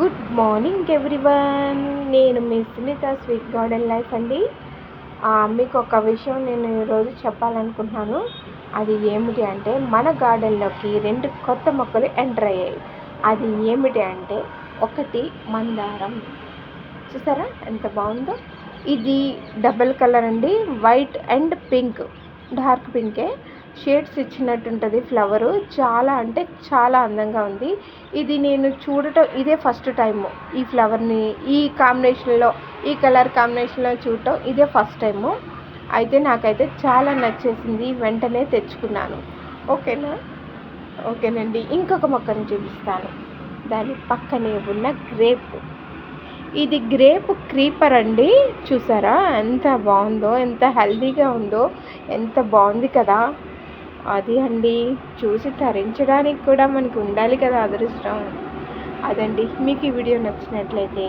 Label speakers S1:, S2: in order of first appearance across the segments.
S1: Good morning everyone. నేను మీ Sunitha sweet garden life అండి. మీకు ఒక విషయం నేను ఈరోజు చెప్పాలనుకుంటున్నాను. అది ఏమిటి అంటే మన గార్డెన్లోకి రెండు కొత్త మొక్కలు ఎంటర్ అయ్యాయి. అది ఏమిటి అంటే ఒకటి మందారం. చూసారా? ఎంత బాగుందో? ఇది డబల్ కలర్ అండి. White and pink. డార్క్ పింకే. షేడ్స్ ఇచ్చినట్టు ఉంటుంది ఫ్లవరు. చాలా అంటే చాలా అందంగా ఉంది. ఇది నేను చూడటం ఇదే ఫస్ట్ టైము ఈ ఫ్లవర్ని ఈ కాంబినేషన్లో ఈ కలర్ కాంబినేషన్లో చూడటం ఇదే ఫస్ట్ టైము. అయితే నాకైతే చాలా నచ్చేసింది. వెంటనే తెచ్చుకున్నాను. ఓకేనా? ఓకేనండి. ఇంకొక మొక్కను చూపిస్తాను. దాని పక్కనే ఉన్న గ్రేప్. ఇది గ్రేప్ క్రీపర్ అండి. చూసారా? ఎంత బాగుందో ఎంత హెల్దీగా ఉందో ఎంత బాగుంది కదా? అది అండి. చూసి తరించడానికి కూడా మనకు ఉండాలి కదా అదృష్టం. అదండి. మీకు ఈ వీడియో నచ్చినట్లయితే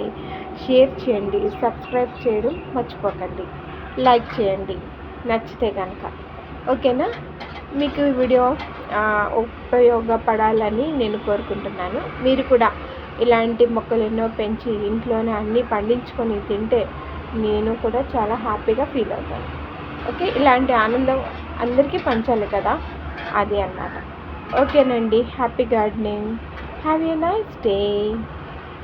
S1: షేర్ చేయండి సబ్స్క్రైబ్ చేయడం మర్చిపోకండి. లైక్ చేయండి. నచ్చితే కనుక ఓకేనా? మీకు ఈ వీడియో ఉపయోగపడాలని నేను కోరుకుంటున్నాను. మీరు కూడా ఇలాంటి మొక్కలు ఎన్నో పెంచి ఇంట్లోనే అన్నీ పండించుకొని తింటే నేను కూడా చాలా హ్యాపీగా ఫీల్ అవుతాను. ఓకే? ఇలాంటి ఆనందం అందరికీ పంచాలి కదా? అది అన్నమాట. ఓకేనండి. Happy gardening have a nice day